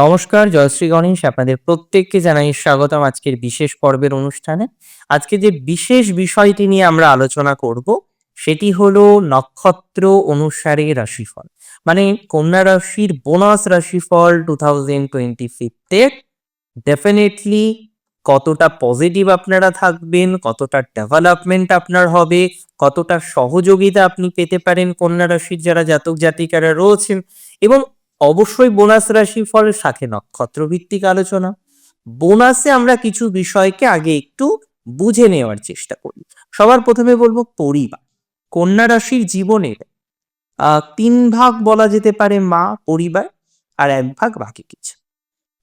নমস্কার, জয়শ্রী গণেশ আপনাদের প্রত্যেককে জানাই স্বাগতম আজকের বিশেষ পর্বের অনুষ্ঠানে। আজকে যে বিশেষ বিষয়টি নিয়ে আমরা আলোচনা করব, সেটি হলো নক্ষত্র অনুসারে রাশিফল। মানে কন্যা রাশির বোনাস রাশিফল টু থাউজেন্ড টোয়েন্টি ফিফথের ডেফিনেটলি কতটা পজিটিভ আপনারা থাকবেন, কতটা ডেভেলপমেন্ট আপনার হবে, কতটা সহযোগিতা আপনি পেতে পারেন কন্যা রাশির যারা জাতক জাতিকারা রয়েছেন এবং অবশ্যই বোনাস রাশি ফল সাথে নক্ষত্র ভিত্তিক আলোচনা। বোনাসে আমরা কিছু বিষয়কে আগে একটু বুঝে নেওয়ার চেষ্টা করি। সবার প্রথমে বলব পরিবার। কন্যা রাশির জীবনের তিন ভাগ বলা যেতে পারে মা, পরিবার আর এক ভাগ বাকি কিছু।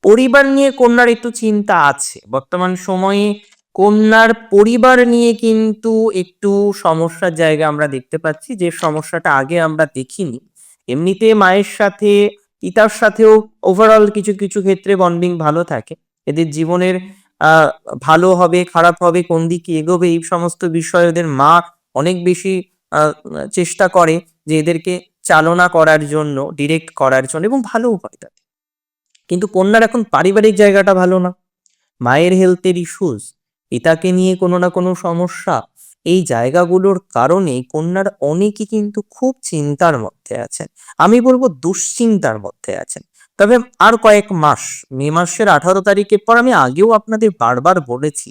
পরিবার নিয়ে কন্যার একটু চিন্তা আছে। বর্তমান সময়ে কন্যার পরিবার নিয়ে কিন্তু একটু সমস্যার জায়গা আমরা দেখতে পাচ্ছি। যে সমস্যাটা আগে আমরা দেখিনি। এমনিতে মায়ের সাথে পিতার সাথেও ওভারঅল কিছু কিছু ক্ষেত্রে বন্ডিং ভালো থাকে। এদের জীবনের ভালো হবে, খারাপ হবে, কোন দিকে এগোবে, এই সমস্ত বিষয়ে ওদের মা অনেক বেশি চেষ্টা করে যে এদেরকে চালনা করার জন্য ডিরেক্ট করার জন্য এবং ভালোও হয় তাতে কিন্তু কন্যার এখন পারিবারিক জায়গাটা ভালো না। মায়ের হেলথের ইস্যুস পিতাকে নিয়ে কোনো না কোনো সমস্যা এই জায়গাগুলোর কারণে কন্যার অনেকেই কিন্তু খুব চিন্তার মধ্যে আছেন। আমি বলব দুশ্চিন্তার মধ্যে আছেন। তবে আর কয়েক মাস, মে মাসের আঠারো তারিখের পর আমি আগেও আপনাদের বারবার বলেছি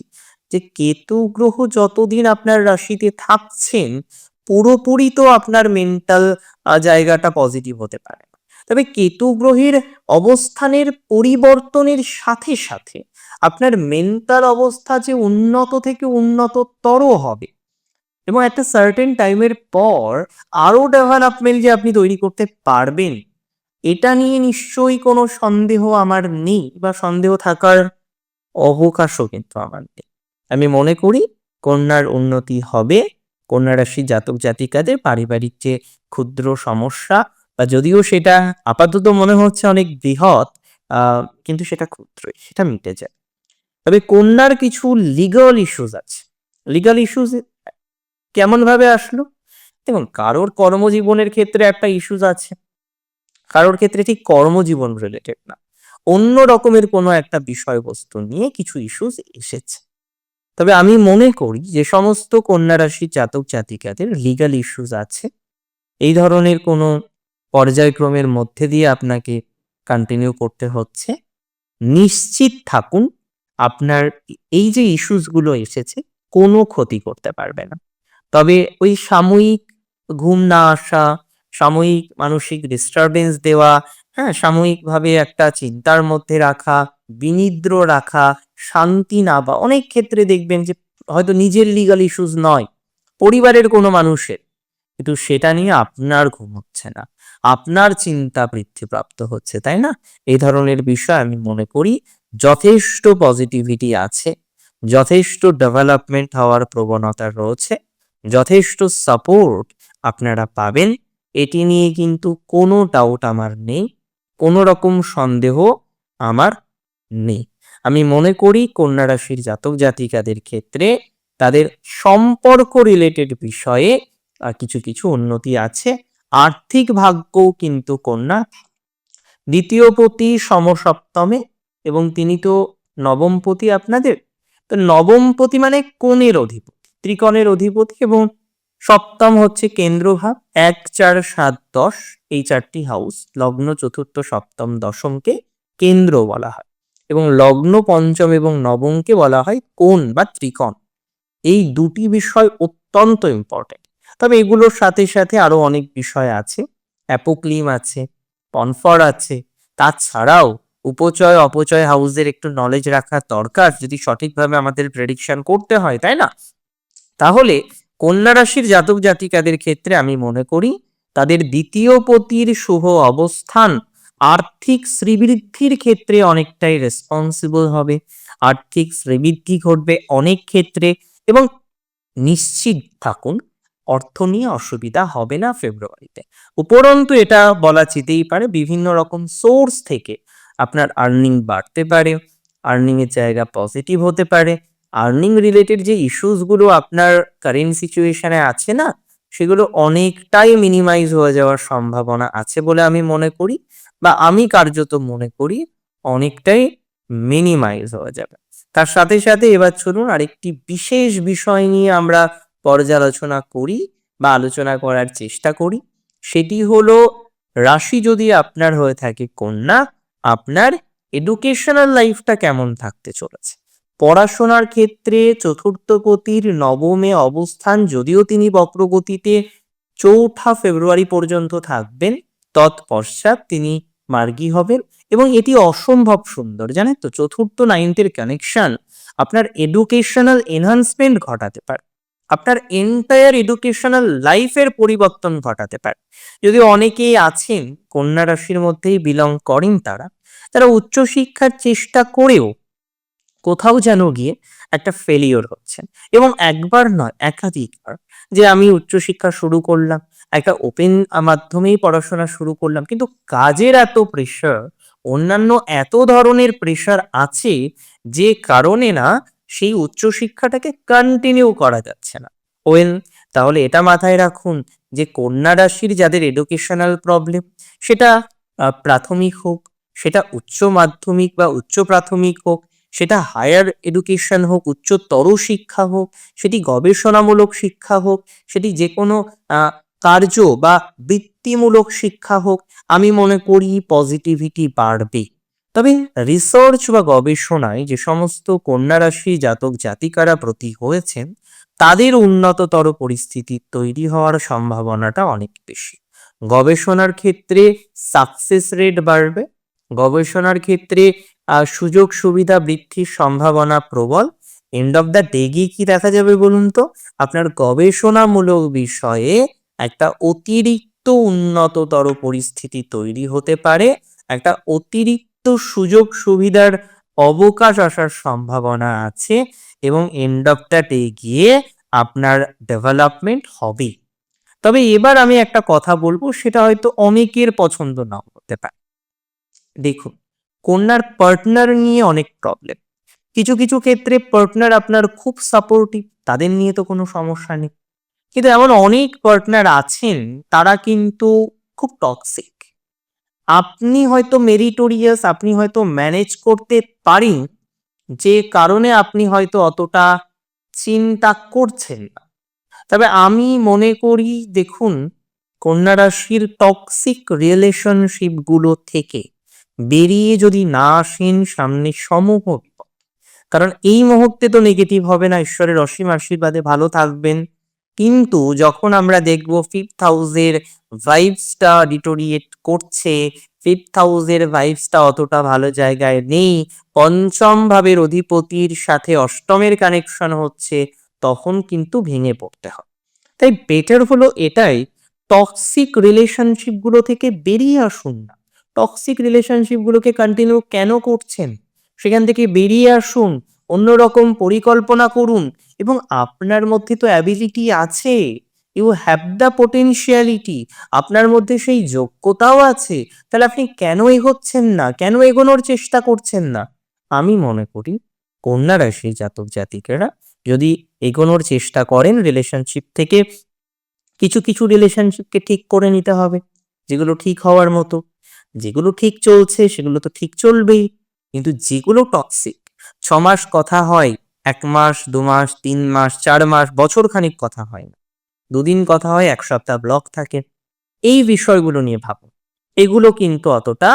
যে কেতু গ্রহ যতদিন আপনার রাশিতে থাকছেন, পুরোপুরি তো আপনার মেন্টাল জায়গাটা পজিটিভ হতে পারে তবে কেতু গ্রহের অবস্থানের পরিবর্তনের সাথে সাথে আপনার মেন্টাল অবস্থা যে উন্নত থেকে উন্নততর হবে এবং একটা সার্টেন টাইমের পর আরও ডেভেলপমেন্ট যে আপনি তৈরি করতে পারবেন, এটা নিয়ে নিশ্চয়ই কোনো সন্দেহ আমার নেই বা সন্দেহ থাকার অবকাশও কিন্তু আমার নেই। আমি মনে করি কন্যার উন্নতি হবে, কন্যা রাশি জাতক জাতিকাদের পারিবারিক যে ক্ষুদ্র সমস্যা, বা যদিও সেটা আপাতত মনে হচ্ছে অনেক বৃহৎ কিন্তু সেটা ক্ষুদ্রই, সেটা মিটে যায়। তবে কন্যার কিছু লিগাল ইস্যুস আছে। লিগাল ইস্যুস কেমন ভাবে আসলো? দেখুন, কারোর কর্মজীবনের ক্ষেত্রে একটা ইস্যুস আছে। কারোর ক্ষেত্রে ঠিক কর্মজীবন রিলেটেড না। অন্য রকমের কোনো একটা বিষয়বস্তু নিয়ে কিছু ইস্যুস এসেছে। তবে আমি মনে করি যে সমস্ত কন্যা রাশি জাতক জাতিকাদের লিগাল ইস্যুস আছে। এই ধরনের কোনো পর্যায়ক্রমের মধ্যে দিয়ে আপনাকে কন্টিনিউ করতে হচ্ছে। নিশ্চিত থাকুন, আপনার এই যে ইস্যুসগুলো এসেছে, কোনো ক্ষতি করতে পারবে না। তবে ওই সাময়িক ঘুম না আসা, সাময়িক মানসিক ডিস্টারবেন্স দেওয়া হ্যাঁ সাময়িকভাবে একটা চিন্তার মধ্যে রাখা, বিনিদ্র রাখা, শান্তি না বা অনেক ক্ষেত্রে দেখবেন যে হয়তো নিজের লিগাল ইস্যুস নয়, পরিবারের কোনো মানুষের। কিন্তু সেটা নিয়ে আপনার ঘুম হচ্ছে না। আপনার চিন্তা বৃদ্ধিপ্রাপ্ত হচ্ছে, তাই না? এই ধরনের বিষয় আমি মনে করি যথেষ্ট পজিটিভিটি আছে, যথেষ্ট ডেভেলপমেন্ট হওয়ার প্রবণতা রয়েছে। যথেষ্ট সাপোর্ট আপনারা পাবেন। এটি নিয়ে কিন্তু কোনো ডাউট আমার নেই, কোনো রকম সন্দেহ আমার নেই। আমি মনে করি কন্যা রাশির জাতক জাতিকাদের ক্ষেত্রে তাদের সম্পর্ক রিলেটেড বিষয়ে কিছু কিছু উন্নতি আছে। আর্থিক ভাগ্যও কিন্তু কন্যা দ্বিতীয় পতি সমসপ্তমে এবং তিনি তো নবমপতি আপনাদের। তো নবমপতি মানে কোণের অধিপতি। ত্রিকোণের অধিপতি এবং সপ্তম হচ্ছে কেন্দ্রভাব এক চার সাত দশ। এই চারটি হাউস লগ্ন চতুর্থ সপ্তম দশমকে কেন্দ্র বলা হয় এবং লগ্ন পঞ্চম এবং নবমকে বলা হয় কোণ বা ত্রিকোণ। এই দুটি বিষয় অত্যন্ত ইম্পর্টেন্ট তবে এগুলোর সাথে সাথে আরও অনেক বিষয় আছে। অ্যাপোক্লিম আছে, পনফর আছে, তাছাড়াও উপচয় অপচয় হাউসের একটু নলেজ রাখা দরকার। যদি সঠিকভাবে আমাদের প্রেডিকশন করতে হয়, তাই না? তাহলে কন্যা রাশির জাতক জাতিকাদের ক্ষেত্রে আমি মনে করি তাদের দ্বিতীয় পতির শুভ অবস্থান আর্থিক শ্রীবৃদ্ধির ক্ষেত্রে অনেকটাই রেসপন্সিবল হবে। আর্থিক শ্রীবৃদ্ধি ঘটবে অনেক ক্ষেত্রে এবং নিশ্চিত থাকুন, অর্থ নিয়ে অসুবিধা হবে না ফেব্রুয়ারিতে। উপরন্তু এটা বলা যেতেই পারে, বিভিন্ন রকম সোর্স থেকে আপনার আর্নিং বাড়তে পারে আর্নিং এর জায়গা পজিটিভ হতে পারে আর্নিং রিলেটেড যে ইস্যুসগুলো আপনার কারেন্ট সিচুয়েশনে আছে না, সেগুলো অনেকটাই মিনিমাইজ হয়ে যাওয়ার সম্ভাবনা আছে বলে আমি মনে করি বা আমি কার্যত মনে করি অনেকটাই মিনিমাইজ হয়ে যাবে। তার সাথে সাথে এবার চলুন আরেকটি বিশেষ বিষয় নিয়ে আমরা পর্যালোচনা করি বা আলোচনা করার চেষ্টা করি। সেটি হলো, রাশি যদি আপনার হয়ে থাকে কন্যা, আপনার এডুকেশনাল লাইফটা কেমন থাকতে চলেছে? পড়াশোনার ক্ষেত্রে চতুর্থপতির নবমে অবস্থান যদিও তিনি বক্রগতিতে চৌঠা ফেব্রুয়ারি পর্যন্ত থাকবেন, তৎপশ্চাৎ তিনি মার্গী হবেন এবং এটি অসম্ভব সুন্দর। জানেন তো, চতুর্থ নাইনথের কানেকশন আপনার এডুকেশনাল এনহান্সমেন্ট ঘটাতে পারে। আপনার এন্টায়ার এডুকেশনাল লাইফের পরিবর্তন ঘটাতে পারে। যদি অনেকেই আছেন, কন্যা রাশির মধ্যেই বিলং করেন তারা তারা উচ্চশিক্ষার চেষ্টা করেও কোথাও যেন গিয়ে একটা ফেলিওর হচ্ছেন এবং একবার নয়, একাধিকবার যে আমি উচ্চশিক্ষা শুরু করলাম, একটা ওপেন মাধ্যমেই পড়াশোনা শুরু করলাম, কিন্তু কাজের এত প্রেশার অন্যান্য এত ধরনের প্রেশার আছে যে কারণে না সেই উচ্চশিক্ষাটাকে কন্টিনিউ করা যাচ্ছে না। ওয়েল তাহলে এটা মাথায় রাখুন যে কন্যা রাশির যাদের এডুকেশনাল প্রবলেম সেটা প্রাথমিক হোক, সেটা উচ্চ মাধ্যমিক বা উচ্চ প্রাথমিক হোক সেটা হায়ার এডুকেশন হোক, উচ্চতর শিক্ষা হোক, সেটি গবেষণামূলক শিক্ষা হোক, সেটি যে কোনো কার্য বা বৃত্তিমূলক শিক্ষা হোক, আমি মনে করি পজিটিভিটি বাড়বে। তবে রিসার্চ বা গবেষণায় যে সমস্ত কন্যা রাশি জাতক জাতিকারা প্রতি হয়েছেন, তাদের উন্নততর পরিস্থিতি তৈরি হওয়ার সম্ভাবনাটা অনেক বেশি। গবেষণার ক্ষেত্রে সাকসেস রেট বাড়বে, গবেষণার ক্ষেত্রে সুযোগ সুবিধা বৃদ্ধির সম্ভাবনা প্রবল। এন্ড অফ দ্য ডে গিয়ে কি দেখা যাবে বলুন তো? আপনার গবেষণামূলক বিষয়ে একটা অতিরিক্ত উন্নততর পরিস্থিতি তৈরি হতে পারে। একটা অতিরিক্ত সুযোগ সুবিধার অবকাশ আসার সম্ভাবনা আছে এবং এন্ড অফ দ্য ডে গিয়ে আপনার ডেভেলপমেন্ট হবে। তবে এবার আমি একটা কথা বলব, সেটা হয়তো অনেকের পছন্দ নাও হতে পারে। দেখুন কন্যার পার্টনার নিয়ে অনেক প্রবলেম কিছু কিছু ক্ষেত্রে পার্টনার আপনার খুব সাপোর্টিভ তাদের নিয়ে তো কোনো সমস্যা নেই। কিন্তু এমন অনেক পার্টনার আছেন, তারা কিন্তু খুব টক্সিক আপনি হয়তো মেরিটোরিয়াস আপনি হয়তো ম্যানেজ করতে পারেন, যে কারণে আপনি হয়তো অতটা চিন্তা করছেন না। তবে আমি মনে করি, দেখুন, কন্যা রাশির টক্সিক রিলেশনশিপগুলো থেকে বেরিয়ে যদি না আসেন সামনে সমূহ বিপদ কারণ এই মুহূর্তে তো নেগেটিভ হবে না, ঈশ্বরের অসীম আশীর্বাদে ভালো থাকবেন। কিন্তু যখন আমরা দেখব ফিফথ হাউসের ভাইবসটা ডিটোরিয়েট করছে ফিফথ হাউসের ভাইবসটা অতটা ভালো জায়গায় নেই, পঞ্চম ভাবের অধিপতির সাথে অষ্টমের কানেকশন হচ্ছে, তখন কিন্তু ভেঙে পড়তে হয়। তাই বেটার হলো এটাই টক্সিক রিলেশনশিপগুলো থেকে বেরিয়ে আসুন না। টক্সিক রিলেশনশিপ গুলোকে কন্টিনিউ কেন করছেন? সেখান থেকে বেরিয়ে আসুন, অন্যরকম পরিকল্পনা করুন এবং আপনার মধ্যে তো অ্যাবিলিটি আছে। ইউ হ্যাভ দ্য পোটেনশিয়ালিটি আপনার মধ্যে সেই যোগ্যতাও আছে। তাহলে আপনি কেন এগোচ্ছেন না? কেন এগোনোর চেষ্টা করছেন না? আমি মনে করি কন্যা রাশির জাতক জাতিকেরা যদি এগোনোর চেষ্টা করেন রিলেশনশিপ থেকে কিছু কিছু রিলেশনশিপকে ঠিক করে নিতে হবে, যেগুলো ঠিক হওয়ার মতো। যেগুলো ঠিক চলছে, সেগুলো তো ঠিক চলবেই। কিন্তু যেগুলো টক্সিক ছ মাস কথা হয়, এক মাস, দু মাস, তিন মাস, চার মাস, বছর খানিক কথা হয় না। দুদিন কথা হয়, এক সপ্তাহ ব্লক থাকে। এই বিষয়গুলো নিয়ে ভাবুন এগুলো কিন্তু অতটা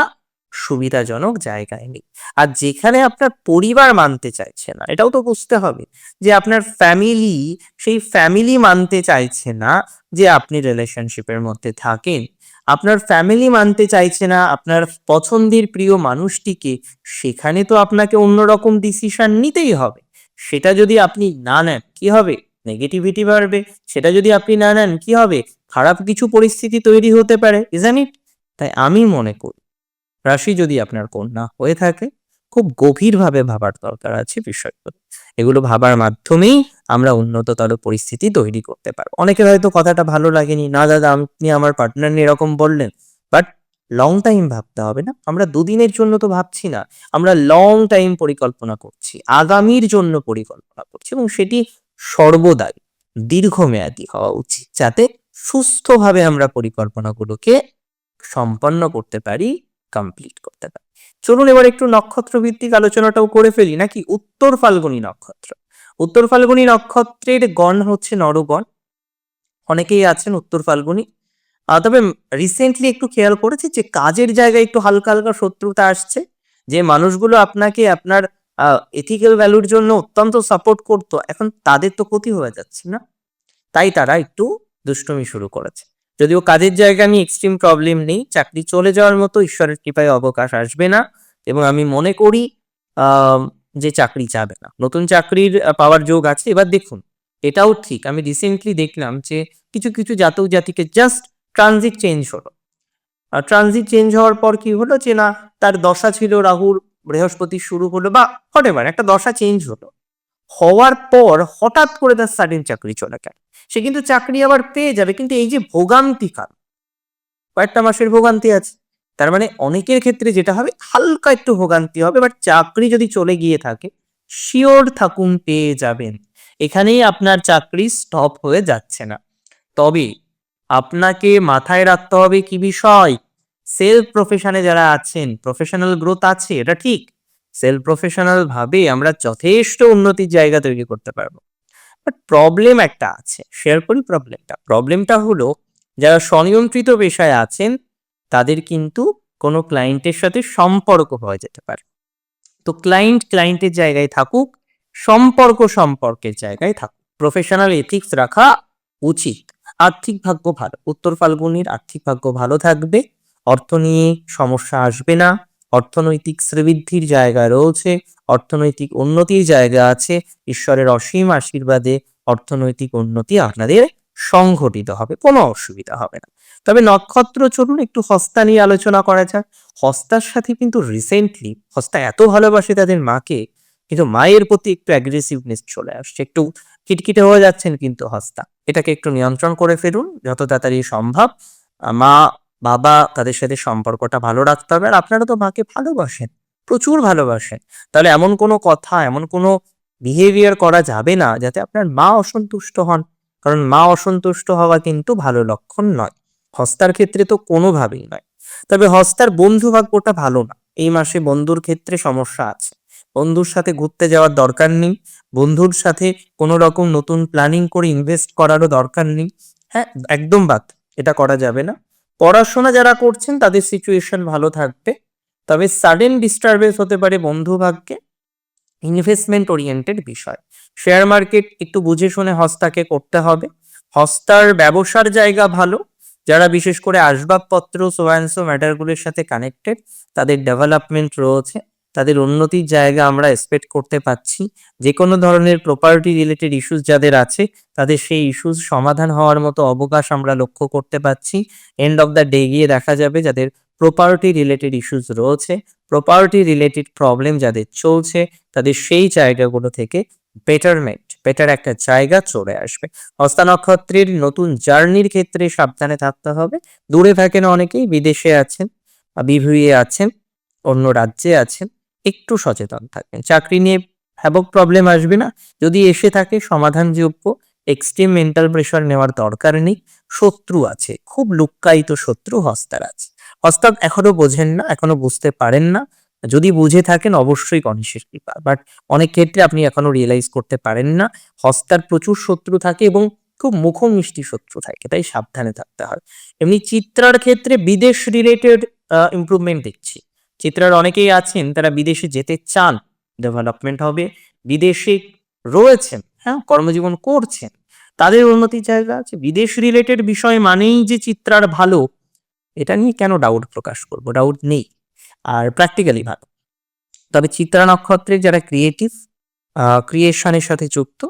সুবিধাজনক জায়গায় নেই। আর যেখানে আপনার পরিবার মানতে চাইছে না, এটাও তো বুঝতে হবে যে আপনার ফ্যামিলি সেই ফ্যামিলি মানতে চাইছে না যে আপনি রিলেশনশিপের মধ্যে থাকেন। আপনার ফ্যামিলি মানতে চাইছে না, আপনার পছন্দের প্রিয় মানুষটিকে, সেখানে তো আপনাকে অন্যরকম ডিসিশন নিতেই হবে। সেটা যদি আপনি না নেন, কি হবে? নেগেটিভিটি বাড়বে। সেটা যদি আপনি না নেন, কি হবে? খারাপ কিছু পরিস্থিতি তৈরি হতে পারে ইজানিট তাই আমি মনে করি, রাশি যদি আপনার কন্যা হয়ে থাকে খুব গভীরভাবে ভাবার দরকার আছে বিষয়গুলো। এগুলো ভাবার মাধ্যমেই আমরা উন্নততর পরিস্থিতি তৈরি করতে পারব। অনেকের হয়তো কথাটা ভালো লাগেনি, না দাদা, আপনি আমার পার্টনার এরকম বললেন। বাট লং টাইম ভাবতে হবে না। আমরা দুদিনের জন্য তো ভাবছি না। আমরা লং টাইম পরিকল্পনা করছি, আগামীর জন্য পরিকল্পনা করছি এবং সেটি সর্বদাই দীর্ঘমেয়াদী হওয়া উচিত। যাতে সুস্থভাবে আমরা পরিকল্পনাগুলোকে সম্পন্ন করতে পারি কমপ্লিট করতে পারি। চলুন এবার একটু নক্ষত্র ভিত্তিক আলোচনাটাও করে ফেলি, নাকি উত্তর ফাল্গুনী নক্ষত্র? উত্তর ফাল্গুনী নক্ষত্রের গণ হচ্ছে নরগণ। অনেকেই আছেন উত্তর ফাল্গুনী। তবে রিসেন্টলি একটু খেয়াল করেছি যে কাজের জায়গায় একটু হালকা হালকা শত্রুতা আসছে, যে মানুষগুলো আপনাকে আপনার এথিক্যাল ভ্যালুর জন্য অত্যন্ত সাপোর্ট করতো, এখন তাদের তো ক্ষতি হয়ে যাচ্ছে না। তাই তারা একটু দুষ্টুমি শুরু করেছে। যদিও কাজের জায়গায় আমি এক্সট্রিম প্রবলেম নেই, চাকরি চলে যাওয়ার মতো ঈশ্বরের কৃপায় অবকাশ আসবে না এবং আমি মনে করি যে চাকরি যাবে না। নতুন চাকরির পাওয়ার যোগ আছে। এবার দেখুন, এটাও ঠিক। আমি রিসেন্টলি দেখলাম যে কিছু কিছু জাতক জাতিকে জাস্ট ট্রানজিট চেঞ্জ হলো। আর ট্রানজিট চেঞ্জ হওয়ার পর কি হলো যে না, তার দশা ছিল রাহুর বৃহস্পতি শুরু হলো বা পারে একটা দশা চেঞ্জ হলো। হওয়ার পর হঠাৎ করে তার সাডেন চাকরি চলে গেল। সে কিন্তু চাকরি আবার পেয়ে যাবে, কিন্তু এই যে ভোগান্তি কাল, কয়েকটা মাসের ভোগান্তি আছে, তার মানে অনেকের ক্ষেত্রে যেটা হবে, হালকা একটু ভোগান্তি হবে বাট চাকরি যদি চলে গিয়ে থাকে শিওর থাকুন পেয়ে যাবেন। এখানেই আপনার চাকরি স্টপ হয়ে যাচ্ছে না। তবে আপনাকে মাথায় রাখতে হবে কি বিষয়? সেলফ প্রফেশনে যারা আছেন প্রফেশনাল গ্রোথ আছে, এটা ঠিক। সেলফ প্রফেশনাল ভাবে আমরা যথেষ্ট উন্নতির জায়গা তৈরি করতে পারব। বাট প্রবলেম একটা আছে শেয়ার করি প্রবলেমটা প্রবলেমটা হলো, যারা স্বনিয়ন্ত্রিত পেশায় আছেন, তাদের কিন্তু কোনো ক্লায়েন্টের সাথে সম্পর্ক হয়ে যেতে পারে। তো ক্লায়েন্ট ক্লায়েন্টের জায়গায় থাকুক, সম্পর্ক সম্পর্কের জায়গায় থাকুক। প্রফেশনাল এথিক্স রাখা উচিত। আর্থিক ভাগ্য ভালো, উত্তর ফাল্গুনির আর্থিক ভাগ্য ভালো থাকবে। অর্থ নিয়ে সমস্যা আসবে না। অর্থনৈতিক শ্রীবৃদ্ধির জায়গা রয়েছে, অর্থনৈতিক উন্নতির জায়গা আছে, ঈশ্বরের অসীম আশীর্বাদে অর্থনৈতিক উন্নতি আপনাদের সংঘটিত হবে, কোনো অসুবিধা হবে না। তবে নক্ষত্র চলুন একটু হস্তা নিয়ে আলোচনা করা যাক। হস্তার সাথে কিন্তু রিসেন্টলি হস্তা এত ভালোবাসে তাদের মাকে, কিন্তু মায়ের প্রতি একটু অ্যাগ্রেসিভনেস চলে আসছে, একটু কিটকিটে হয়ে যাচ্ছেন কিন্তু হস্তা। এটাকে একটু নিয়ন্ত্রণ করে ফেলুন, যত তাড়াতাড়ি সম্ভব। মা বাবা তাদের সাথে সম্পর্কটা ভালো রাখতে হবে আর আপনারা তো মাকে ভালোবাসেন, প্রচুর ভালোবাসেন। তাহলে এমন কোনো কথা, এমন কোনো বিহেভিয়ার করা যাবে না যাতে আপনার মা অসন্তুষ্ট হন। কারণ মা অসন্তুষ্ট হওয়া কিন্তু ভালো লক্ষণ নয়। হস্তার ক্ষেত্রে তো কোনোভাবেই নয়। তবে হস্তার বন্ধু ভাগ্যটা ভালো না। এই মাসে বন্ধুর ক্ষেত্রে সমস্যা আছে। বন্ধুর সাথে ঘুরতে যাওয়ার দরকার নেই। বন্ধুর সাথে কোনো রকম নতুন প্ল্যানিং করে ইনভেস্ট করারও দরকার নেই। হ্যাঁ একদম বাদ। এটা করা যাবে না। পড়াশোনা যারা করছেন, তাদের সিচুয়েশন ভালো থাকবে। তবে সাডেন ডিস্টারবেন্স হতে পারে বন্ধু ভাগ্যে। ইনভেস্টমেন্ট ওরিয়েন্টেড বিষয়। শেয়ার মার্কেট একটু বুঝে শুনে হস্তাকে করতে হবে। হস্তার ব্যবসার জায়গা ভালো। যারা বিশেষ করে আসবাবপত্র সোয়ানসো ম্যাটারগুলোর সাথে কানেক্টেড তাদের ডেভেলপমেন্ট রয়েছে। তাদের উন্নতির জায়গা আমরা এক্সপেক্ট করতে পাচ্ছি। যে কোনো ধরনের প্রপার্টি রিলেটেড ইস্যুস যাদের আছে, তাদের সেই ইস্যুস সমাধান হওয়ার মতো অবকাশ আমরা লক্ষ্য করতে পাচ্ছি। এন্ড অফ দ্য ডে গিয়ে দেখা যাবে যাদের প্রপার্টি রিলেটেড ইস্যুস রয়েছে প্রপার্টি রিলেটেড প্রবলেম যাদের চলছে, তাদের সেই জায়গাগুলো থেকে বেটারমেন্ট বেটার একটা জায়গা চলে আসবে। হস্তা নক্ষত্রের নতুন জার্নির ক্ষেত্রে সাবধানে থাকতে হবে। দূরে থাকেন অনেকেই, বিদেশে আছেন বিভিয়ে আছেন, অন্য রাজ্যে আছেন। একটু সচেতন থাকবেন চাকরি নিয়ে হ্যাবক প্রবলেম আসবে না। যদি এসে থাকে সমাধানযোগ্য এক্সট্রিম মেন্টাল প্রেশার নেওয়ার দরকার নেই। শত্রু আছে, খুব লুক্কায়িত শত্রু হস্তার আছে। হস্তা এখনও বোঝেন না, এখনও বুঝতে পারেন না। যদি বুঝে থাকেন, অবশ্যই গণেশের কৃপা। বাট অনেক ক্ষেত্রে আপনি এখনও রিয়েলাইজ করতে পারেন না। হস্তার প্রচুর শত্রু থাকে এবং খুব মুখমিষ্টি শত্রু থাকে, তাই সাবধানে থাকতে হয়। এমনি চিত্রার ক্ষেত্রে বিদেশ রিলেটেড ইমপ্রুভমেন্ট দেখছি। চিত্রার অনেকেই আছেন, তারা বিদেশে যেতে চান ডেভেলপমেন্ট হবে, বিদেশে রয়েছেন হ্যাঁ কর্মজীবন করছেন। তাদের উন্নতির জায়গা আছে। বিদেশ রিলেটেড বিষয় মানেই যে চিত্রার ভালো, এটা নিয়ে কেন ডাউট প্রকাশ করব? ডাউট নেই। আর প্র্যাকটিক্যালি ভালো। তবে চিত্রা নক্ষত্রের যারা ক্রিয়েটিভ ক্রিয়েশনের সাথে যুক্ত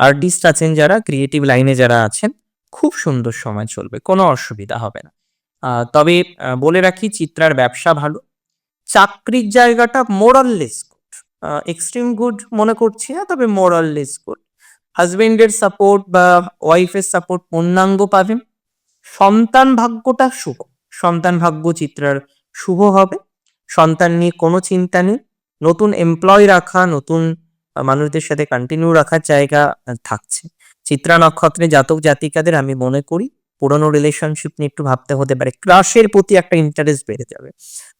আর্টিস্ট আছেন যারা ক্রিয়েটিভ লাইনে যারা আছেন, খুব সুন্দর সময় চলবে, কোনো অসুবিধা হবে না। তবে বলে রাখি, চিত্রার ব্যবসা ভালো চাকরির জায়গাটা মোরাললেস গুড এক্সট্রিম গুড মনে করছি না, তবে মোরাললেস গুড হাজবেন্ডের সাপোর্ট বা ওয়াইফের সাপোর্ট পূর্ণাঙ্গ পাবেন। সন্তান ভাগ্যটা শুভ। সন্তান ভাগ্য চিত্রার শুভ হবে। সন্তান নিয়ে কোনো চিন্তা নেই। নতুন এমপ্লয় রাখা, নতুন মানুষদের সাথে কন্টিনিউ রাখার জায়গা থাকছে। চিত্রা নক্ষত্রে জাতক জাতিকাদের আমি মনে করি পুরনো রিলেশনশিপ নিয়ে একটু ভাবতে হতে পারে। ক্রাশের প্রতি একটা ইন্টারেস্ট বেড়ে যাবে।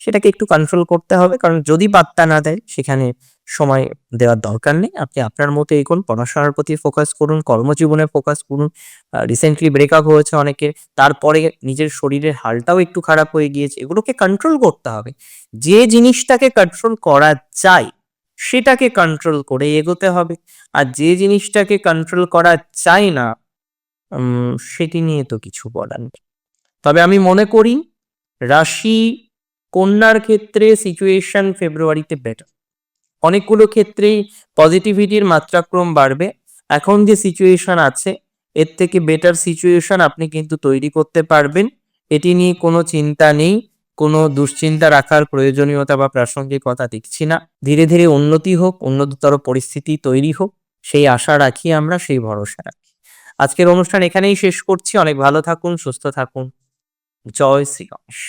সেটাকে একটু কন্ট্রোল করতে হবে, কারণ যদি পাত্তা না দেয়, সেখানে সময় দেওয়ার দরকার নেই। আপনি আপনার মতো এগোন, পড়াশোনার প্রতি ফোকাস করুন, কর্মজীবনে ফোকাস করুন। রিসেন্টলি ব্রেকআপ হয়েছে অনেকের, তারপরে নিজের শরীরের হালটাও একটু খারাপ হয়ে গিয়েছে। এগুলোকে কন্ট্রোল করতে হবে। যে জিনিসটাকে কন্ট্রোল করা যায়, সেটাকে কন্ট্রোল করে এগোতে হবে। আর যে জিনিসটাকে কন্ট্রোল করা চাই না সেটি নিয়ে তো কিছু বলার নেই। তবে আমি মনে করি, রাশি কন্যার ক্ষেত্রে সিচুয়েশন ফেব্রুয়ারিতে বেটার অনেকগুলো ক্ষেত্রেই পজিটিভিটির মাত্রাক্রম বাড়বে। এখন যে সিচুয়েশন আছে, এর থেকে বেটার সিচুয়েশন আপনি কিন্তু তৈরি করতে পারবেন। এটি নিয়ে কোনো চিন্তা নেই, কোনো দুশ্চিন্তা রাখার প্রয়োজনীয়তা বা প্রাসঙ্গিকতা দেখছি না। ধীরে ধীরে উন্নতি হোক, উন্নততর পরিস্থিতি তৈরি হোক, সেই আশা রাখি আমরা, সেই ভরসা রাখি। আজকের অনুষ্ঠান এখানেই শেষ করছি। অনেক ভালো থাকুন সুস্থ থাকুন। জয় শ্রী গণেশ।